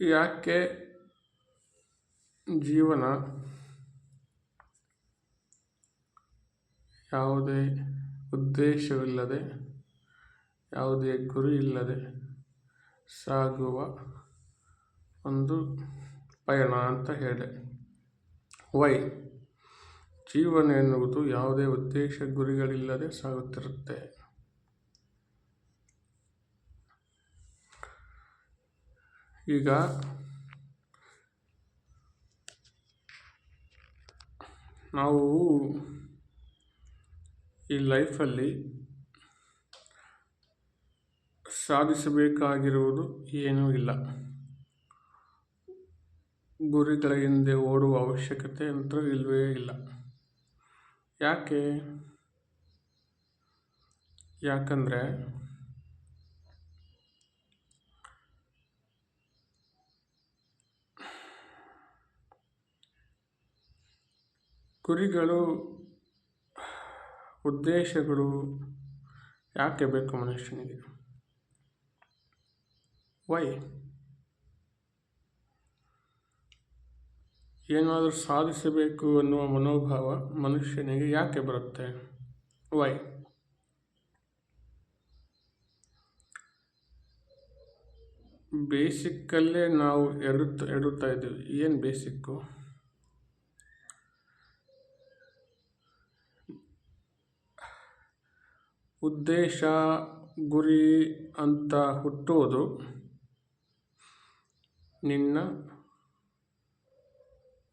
ಯಾಕೆ ಜೀವನ ಯಾವುದೇ ಉದ್ದೇಶವಿಲ್ಲದೆ, ಯಾವುದೇ ಗುರಿ ಇಲ್ಲದೆ ಸಾಗುವ ಒಂದು ಪಯಣ ಅಂತ ಹೇಳಿದೆ. ವೈ? ಜೀವನ ಎನ್ನುವುದು ಯಾವುದೇ ಉದ್ದೇಶ, ಗುರಿಗಳಿಲ್ಲದೆ ಸಾಗುತ್ತಿರುತ್ತೆ. ಈಗ ನಾವು ಈ ಲೈಫಲ್ಲಿ ಸಾಧಿಸಬೇಕಾಗಿರುವುದು ಏನೂ ಇಲ್ಲ. ಗುರಿಗಳ ಹಿಂದೆ ಓಡುವ ಅವಶ್ಯಕತೆ ಅಂತೂ ಇಲ್ಲವೇ ಇಲ್ಲ. ಯಾಕೆ? ಯಾಕಂದರೆ ಗುರಿಗಳು ಉದ್ದೇಶಗಳು ಯಾಕೆ ಬೇಕು ಮನುಷ್ಯನಿಗೆ? ವೈ ಏನಾದರೂ ಸಾಧಿಸಬೇಕು ಅನ್ನುವ ಮನೋಭಾವ ಮನುಷ್ಯನಿಗೆ ಯಾಕೆ ಬರುತ್ತೆ? ವೈ ಬೇಸಿಕ್ಕಲ್ಲೇ ನಾವು ಎಡುತ್ತ ಎಡುತ್ತಾ ಇದ್ದೀವಿ. ಏನು ಬೇಸಿಕ್ಕು ಉದ್ದೇಶ ಗುರಿ ಅಂತ ಹುಟ್ಟೋದು ನಿನ್ನ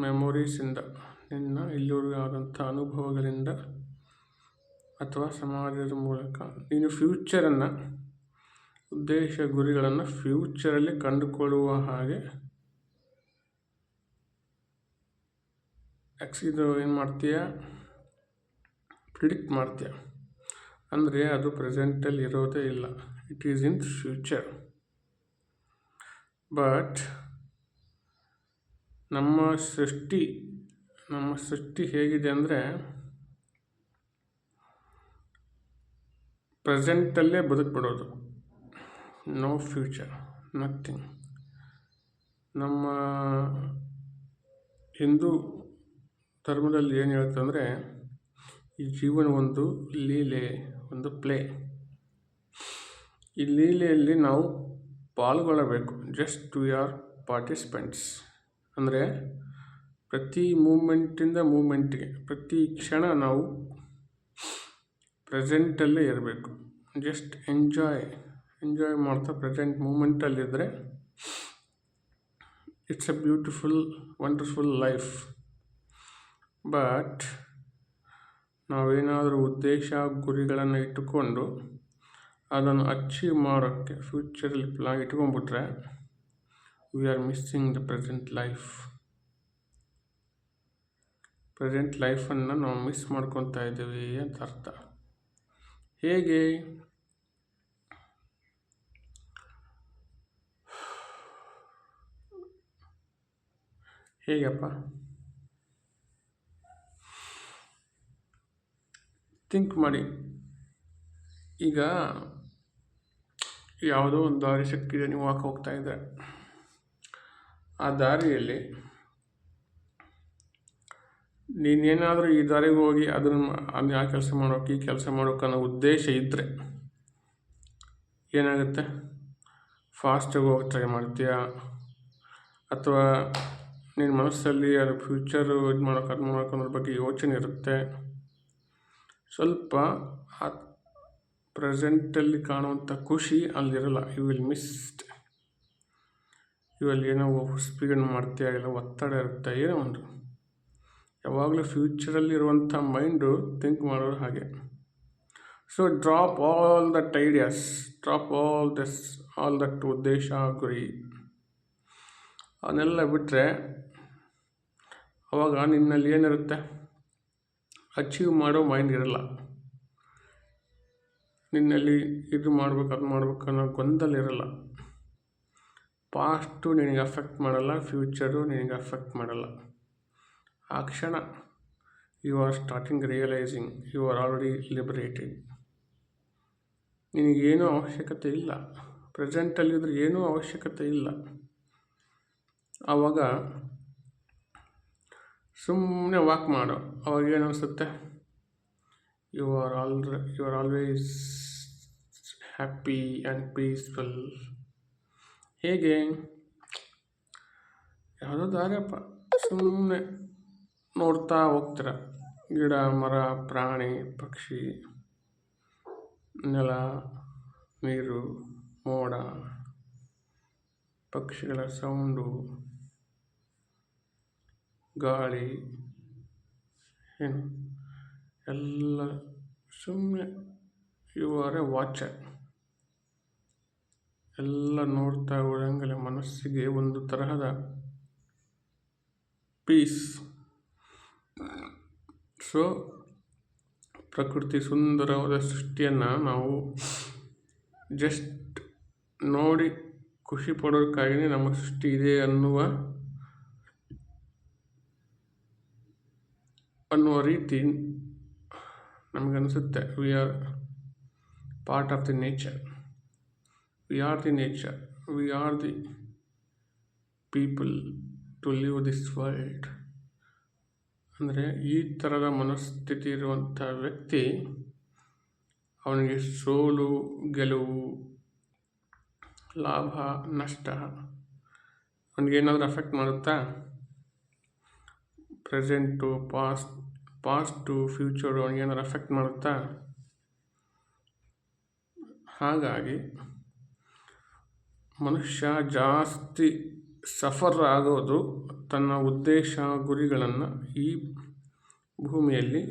ಮೆಮೊರೀಸಿಂದ, ನಿನ್ನ ಇಲ್ಲಿವರೆಗೂ ಆದಂಥ ಅನುಭವಗಳಿಂದ ಅಥವಾ ಸಮಾಜದ ಮೂಲಕ. ನೀನು ಫ್ಯೂಚರನ್ನು, ಉದ್ದೇಶ ಗುರಿಗಳನ್ನು ಫ್ಯೂಚರಲ್ಲಿ ಕಂಡುಕೊಳ್ಳುವ ಹಾಗೆ ಇದು ಏನು ಮಾಡ್ತೀಯ? ಪ್ರಿಡಿಕ್ಟ್ ಮಾಡ್ತೀಯ? ಅಂದರೆ ಅದು ಪ್ರೆಸೆಂಟಲ್ಲಿ ಇರೋದೇ ಇಲ್ಲ. It is in future but ನಮ್ಮ ಸೃಷ್ಟಿ ನಮ್ಮ ಸೃಷ್ಟಿ ಹೇಗಿದೆ ಅಂದರೆ ಪ್ರೆಸೆಂಟಲ್ಲೇ ಬದುಕ್ಬಿಡೋದು. ನೋ ಫ್ಯೂಚರ್ ನಥಿಂಗ್ ನಮ್ಮ ಹಿಂದೂ ಧರ್ಮದಲ್ಲಿ ಏನು ಹೇಳ್ತಂದರೆ ಈ ಜೀವನ ಒಂದು ಲೀಲೆ. ಒಂದು ಪ್ಲೇ. ಈ ಲೀಲೆಯಲ್ಲಿ ನಾವು ಪಾಲ್ಗೊಳ್ಳಬೇಕು. Just to are participants. ಅಂದರೆ ಪ್ರತಿ ಮೂಮೆಂಟಿಂದ ಮೂಮೆಂಟ್ಗೆ, ಪ್ರತಿ ಕ್ಷಣ ನಾವು ಪ್ರೆಸೆಂಟಲ್ಲೇ ಇರಬೇಕು. ಜಸ್ಟ್ ಎಂಜಾಯ್ ಎಂಜಾಯ್ ಮಾಡ್ತಾ present ಮೂಮೆಂಟಲ್ಲಿದ್ದರೆ it's a beautiful, wonderful life. But ನಾವೇನಾದರೂ ಉದ್ದೇಶ ಗುರಿಗಳನ್ನು ಇಟ್ಟುಕೊಂಡು ಅದನ್ನು ಅಚೀವ್ ಮಾಡೋಕ್ಕೆ ಫ್ಯೂಚರಲ್ಲಿ plan ಇಟ್ಕೊಂಡ್ಬಿಟ್ರೆ we are missing the present life present ಲೈಫನ್ನು ನಾವು ಮಿಸ್ ಮಾಡ್ಕೊತಾ ಇದ್ದೀವಿ ಅಂತ ಅರ್ಥ. ಹೇಗೆ? ಹೇಗಪ್ಪ? ಥಿಂಕ್ ಮಾಡಿ. ಈಗ ಯಾವುದೋ ಒಂದು ದಾರಿ ಸಿಕ್ಕಿದೆ ನೀವು ಹಾಕಿ ಹೋಗ್ತಾ ಇದ್ದರೆ ಆ ದಾರಿಯಲ್ಲಿ ನೀನೇನಾದರೂ ಈ ದಾರಿಗೆ ಹೋಗಿ ಅದನ್ನು ಅಲ್ಲಿ ಆ ಕೆಲಸ ಮಾಡೋಕೆ, ಈ ಕೆಲಸ ಮಾಡೋಕೆ ಅನ್ನೋ ಉದ್ದೇಶ ಇದ್ದರೆ ಏನಾಗುತ್ತೆ? ಫಾಸ್ಟಾಗಿ ಹೋಗಿ ಟ್ರೈ ಮಾಡ್ತೀಯಾ? ಅಥವಾ ನಿನ್ನ ಮನಸ್ಸಲ್ಲಿ ಅದು ಫ್ಯೂಚರು ಇದು ಮಾಡೋಕೆ, ಅದು ಮಾಡೋಕೆ ಅನ್ನೋದ್ರ ಬಗ್ಗೆ ಯೋಚನೆ ಇರುತ್ತೆ? ಸ್ವಲ್ಪ ಆ ಪ್ರೆಸೆಂಟಲ್ಲಿ ಕಾಣುವಂಥ ಖುಷಿ ಅಲ್ಲಿರಲ್ಲ. ಯು ವಿಲ್ ಮಿಸ್ಡ್ ಇವಲ್ಲಿ ಏನೋ ಸ್ಪೀಡ್ ಮಾಡ್ತೀಯ ಇಲ್ಲ, ಒತ್ತಡ ಇರುತ್ತೆ, ಏನೋ ಒಂದು. ಯಾವಾಗಲೂ ಫ್ಯೂಚರಲ್ಲಿರುವಂಥ ಮೈಂಡು ಥಿಂಕ್ ಮಾಡೋದು ಹಾಗೆ. So drop all that ideas drop all this all that ಉದ್ದೇಶ, ಗುರಿ. ಅದನ್ನೆಲ್ಲ ಬಿಟ್ಟರೆ ಅವಾಗ ನಿನ್ನಲ್ಲಿ ಏನಿರುತ್ತೆ? ಅಚೀವ್ ಮಾಡೋ ಮೈಂಡ್ ಇರಲ್ಲ. ನಿನ್ನಲ್ಲಿ ಇದು ಮಾಡ್ಬೇಕು, ಅದು ಮಾಡ್ಬೇಕು ಅನ್ನೋ ಗೊಂದಲ ಇರಲ್ಲ. ಪಾಸ್ಟು ನಿನಗೆ ಅಫೆಕ್ಟ್ ಮಾಡಲ್ಲ ಫ್ಯೂಚರು ನಿನಗೆ ಅಫೆಕ್ಟ್ ಮಾಡಲ್ಲ. ಆ ಕ್ಷಣ you are starting realising you are already liberated ನಿನಗೇನೂ ಅವಶ್ಯಕತೆ ಇಲ್ಲ. ಪ್ರೆಸೆಂಟಲ್ಲಿದ್ದರೆ ಏನೂ ಅವಶ್ಯಕತೆ ಇಲ್ಲ. ಆವಾಗ ಸುಮ್ಮನೆ ವಾಕ್ ಮಾಡು. ಅವಾಗ ಏನು ಅನಿಸುತ್ತೆ you are all you are always happy and peaceful ಹೇಗೆ? ಯಾವುದೋ ದಾರಿಯಪ್ಪ. ಸುಮ್ಮನೆ ನೋಡ್ತಾ ಹೋಗ್ತೀರ. ಗಿಡ, ಮರ, ಪ್ರಾಣಿ, ಪಕ್ಷಿ, ನೆಲ, ನೀರು, ಮೋಡ, ಪಕ್ಷಿಗಳ ಸೌಂಡು ಗಾಳಿ ಏನು ಎಲ್ಲ ಸುಮ್ಮನೆ ಯು ಆರ್ ಎ ವಾಚರ್ ಎಲ್ಲ ನೋಡ್ತಾ ಹೋದಂಗೆಲ್ಲ ಮನಸ್ಸಿಗೆ ಒಂದು ತರಹದ ಪೀಸ್ ಸೊ ಪ್ರಕೃತಿ ಸುಂದರವಾದ ಸೃಷ್ಟಿಯನ್ನು ನಾವು ಜಸ್ಟ್ ನೋಡಿ ಖುಷಿ ಪಡೋದಕ್ಕಾಗಿಯೇ ನಮ್ಮ ಸೃಷ್ಟಿ ಇದೆ ಅನ್ನುವ ಅನ್ನುವ ರೀತಿ ನಮಗನಿಸುತ್ತೆ. We are part of the nature we are the nature we are the people to live this world ಅಂದರೆ ಈ ಥರದ ಮನಸ್ಥಿತಿ ಇರುವಂಥ ವ್ಯಕ್ತಿ ಅವನಿಗೆ ಸೋಲು, ಗೆಲುವು, ಲಾಭ, ನಷ್ಟ ಅವನಿಗೇನಾದರೂ ಅಫೆಕ್ಟ್ ಮಾಡುತ್ತಾ? ಪ್ರೆಸೆಂಟು, ಪಾಸ್ಟ್, ಪಾಸ್ಟು ಫ್ಯೂಚರು ಏನಾದ್ರು ಅಫೆಕ್ಟ್ ಮಾಡುತ್ತಾ? ಹಾಗಾಗಿ, ಮನುಷ್ಯ ಜಾಸ್ತಿ ಸಫರ್ ಆಗೋದು ತನ್ನ ಉದ್ದೇಶ, ಗುರಿಗಳನ್ನು ಈ ಭೂಮಿಯಲ್ಲಿ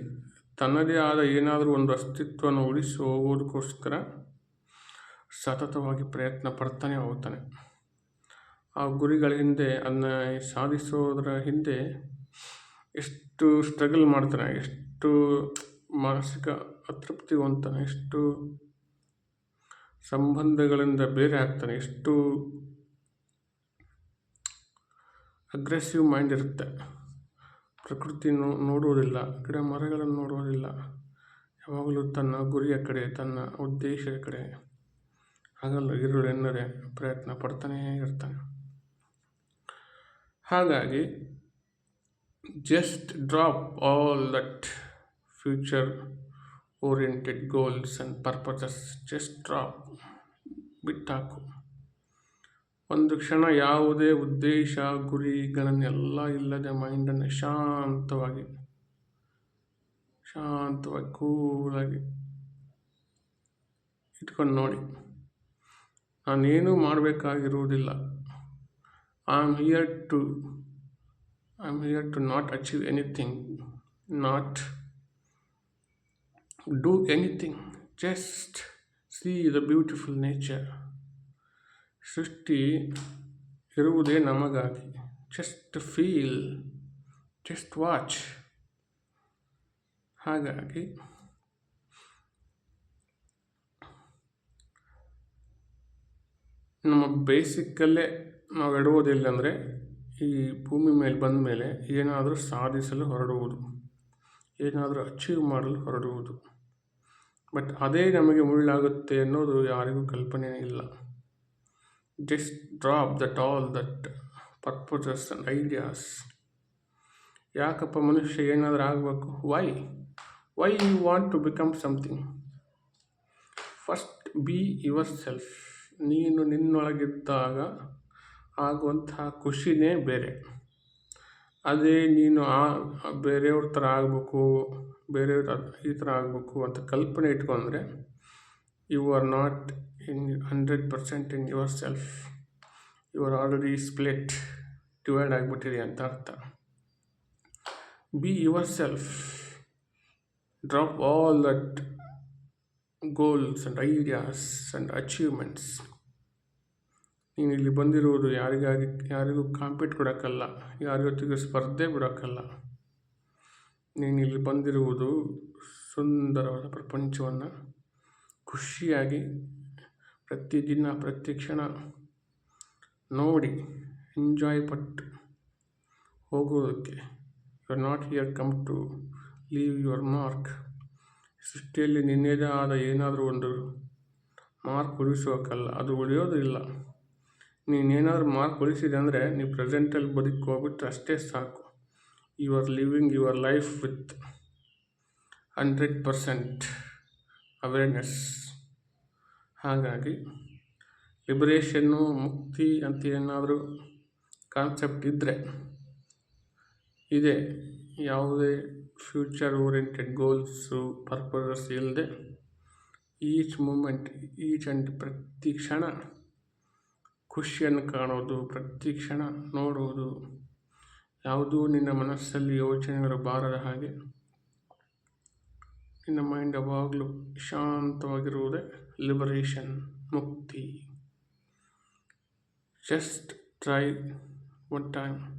ತನ್ನದೇ ಆದ ಏನಾದರೂ ಒಂದು ಅಸ್ತಿತ್ವವನ್ನು ಉಳಿಸಿ ಹೋಗೋದಕ್ಕೋಸ್ಕರ ಸತತವಾಗಿ ಪ್ರಯತ್ನ ಪಡ್ತಾನೆ ಹೋಗ್ತಾನೆ. ಆ ಗುರಿಗಳ ಹಿಂದೆ, ಅದನ್ನ ಸಾಧಿಸೋದರ ಹಿಂದೆ ಎಷ್ಟು ಸ್ಟ್ರಗಲ್ ಮಾಡ್ತಾನೆ, ಎಷ್ಟು ಮಾನಸಿಕ ಅತೃಪ್ತಿ ಹೊಂತಾನೆ ಎಷ್ಟು ಸಂಬಂಧಗಳಿಂದ ಬೇರೆ ಆಗ್ತಾನೆ, ಎಷ್ಟು ಅಗ್ರೆಸಿವ್ ಮೈಂಡ್ ಇರುತ್ತೆ. ಪ್ರಕೃತಿ ನೋಡುವುದಿಲ್ಲ ಗಿಡ ಮರಗಳನ್ನು ನೋಡುವುದಿಲ್ಲ ಯಾವಾಗಲೂ ತನ್ನ ಗುರಿಯ ಕಡೆ, ತನ್ನ ಉದ್ದೇಶದ ಕಡೆ. ಹಾಗಲ್ಲ ಇರುಳೆನ್ನರೆ ಪ್ರಯತ್ನ ಪಡ್ತಾನೇ ಇರ್ತಾನೆ. ಹಾಗಾಗಿ just drop all that future oriented goals and purposes Just drop ಬಿಟ್ಟಾಕು. ಒಂದು ಕ್ಷಣ ಯಾವುದೇ ಉದ್ದೇಶ ಗುರಿಗಳನ್ನೆಲ್ಲ ಇಲ್ಲದೆ ಮೈಂಡನ್ನು ಶಾಂತವಾಗಿ ಶಾಂತವಾಗಿ ಕೂಲಾಗಿ ಇಟ್ಕೊಂಡು ನೋಡಿ. ನಾನೇನೂ ಮಾಡಬೇಕಾಗಿರುವುದಿಲ್ಲ. I am here to am here to not achieve anything not do anything just see the beautiful nature ಸೃಷ್ಟಿ ಇರುವುದೇ ನಮಗಾಗಿ. ಜಸ್ಟ್ ಫೀಲ್ ಜಸ್ಟ್ ವಾಚ್ ಹಾಗಾಗಿ ನಮ್ಮ ಬೇಸಿಕ್ಕಲ್ಲೇ ನಾವು ಎಡುವುದಿಲ್ಲ ಅಂದರೆ ಈ ಭೂಮಿ ಮೇಲೆ ಬಂದ ಮೇಲೆ ಏನಾದರೂ ಸಾಧಿಸಲು ಹೊರಡುವುದು, ಏನಾದರೂ ಅಚೀವ್ ಮಾಡಲು ಹೊರಡುವುದು. ಬಟ್ ಅದೇ ನಮಗೆ ಮುಳ್ಳಾಗುತ್ತೆ ಅನ್ನೋದು ಯಾರಿಗೂ ಕಲ್ಪನೆ ಇಲ್ಲ. Just drop that all that purposes and ideas ಯಾಕಪ್ಪ ಮನುಷ್ಯ ಏನಾದರೂ ಆಗಬೇಕು? Why why you want to become something first be yourself ನೀನು ನಿನ್ನೊಳಗಿದ್ದಾಗ ಆಗುವಂತಹ ಖುಷಿನೇ ಬೇರೆ. ಅದೇ ನೀನು ಆ ಬೇರೆಯವ್ರ ಥರ ಆಗಬೇಕು, ಬೇರೆಯವ್ರ ಈ ಥರ ಆಗಬೇಕು ಅಂತ ಕಲ್ಪನೆ ಇಟ್ಕೊಂಡ್ರೆ you are not in hundred percent in yourself you are already split divide ಆಗಿಬಿಟ್ಟಿದೆ ಅಂತ ಅರ್ಥ. Be yourself drop all that goals and ideas and achievements ನೀನು ಇಲ್ಲಿ ಬಂದಿರುವುದು ಯಾರಿಗಾಗಿ, ಯಾರಿಗೂ ಕಾಂಪೀಟ್ ಕೊಡೋಕ್ಕಲ್ಲ, ಯಾರಿಗೊತ್ತಿಗೂ ಸ್ಪರ್ಧೆ ಬಿಡೋಕ್ಕಲ್ಲ. ನೀನು ಇಲ್ಲಿ ಬಂದಿರುವುದು ಸುಂದರವಾದ ಪ್ರಪಂಚವನ್ನು ಖುಷಿಯಾಗಿ ಪ್ರತಿದಿನ ಪ್ರತಿ ಕ್ಷಣ ನೋಡಿ ಎಂಜಾಯ್ ಪಟ್ಟು ಹೋಗೋದಕ್ಕೆ you are not here come to leave your mark ಸೃಷ್ಟಿಯಲ್ಲಿ ನಿನ್ನೆದೇ ಆದ ಏನಾದರೂ ಒಂದು ಮಾರ್ಕ್ ಉಳಿಸೋಕ್ಕಲ್ಲ ಅದು ಉಳಿಯೋದು ಇಲ್ಲ. ನೀನೇನಾದ್ರು ಮಾರ್ಕ್ ಉಳಿಸಿದೆ ಅಂದರೆ ನೀವು ಪ್ರೆಸೆಂಟಲ್ಲಿ ಬದುಕೋಗ್ಬಿಟ್ರೆ ಅಷ್ಟೇ ಸಾಕು. You are living your life with hundred percent awareness ಹಾಗಾಗಿ ಲಿಬರೇಷನ್ನು ಮುಕ್ತಿ ಅಂತ ಏನಾದರೂ ಕಾನ್ಸೆಪ್ಟ್ ಇದ್ದರೆ ಇದೆ. ಯಾವುದೇ ಫ್ಯೂಚರ್ ಓರಿಯೆಂಟೆಡ್ ಗೋಲ್ಸು ಪರ್ಪಸಸ್ ಇಲ್ಲದೆ ಈಚ್ ಮೂಮೆಂಟ್ ಈಚ್ ಆ್ಯಂಡ್ ಪ್ರತಿ ಕ್ಷಣ ಖುಷಿಯನ್ನು ಕಾಣೋದು, ಪ್ರತಿ ಕ್ಷಣ ನೋಡುವುದು ಯಾವುದೂ ನಿನ್ನ ಮನಸ್ಸಲ್ಲಿ ಯೋಚನೆಗಳು ಬಾರದ ಹಾಗೆ. ನಿನ್ನ ಮೈಂಡ್ ಯಾವಾಗಲೂ ಶಾಂತವಾಗಿರುವುದೇ ಲಿಬರೇಷನ್ ಮುಕ್ತಿ. Just try one time